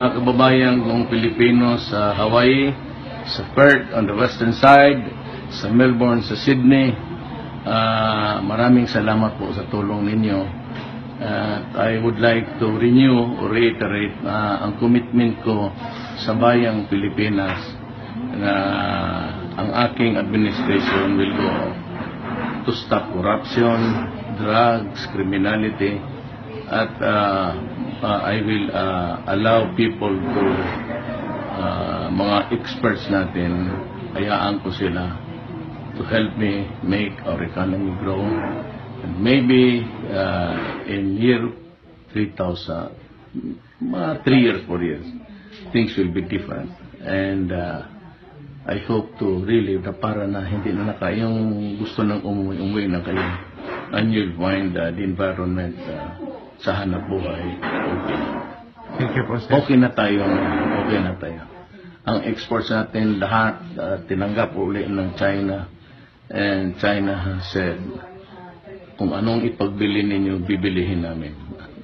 Mga kababayan kong Pilipino sa Hawaii, sa Perth on the western side, sa Melbourne, sa Sydney, ah, maraming salamat po sa tulong ninyo. At I would like to renew or reiterate na ang commitment ko sa bayang Pilipinas na ang aking administration will go to stop corruption, drugs, criminality, at uh, uh, I will uh, allow people to uh, mga experts natin, hayaan ko sila to help me make our economy grow. And maybe uh, in year 3000, mga 3 years, 4 years, things will be different. And uh, I hope to really na para na hindi na naka yung gusto ng umuwi, umuwi na kayo. And you'll find uh, the environment uh, sa hanap buhay okay. Thank you po, sir. Okay na tayo, okay na tayo. Ang exports natin lahat uh, tinanggap uli ng China and China has said kung anong ipagbili ninyo, bibilihin namin.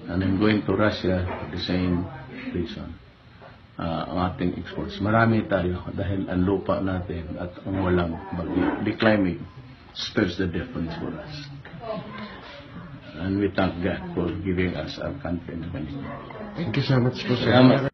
And I'm going to Russia for the same reason. Uh, ang ating exports. Marami tayo dahil ang lupa natin at ang walang bagyo. The climate spells the difference for us. And we thank God for giving us our country. Thank you so much po, sir. Salamat.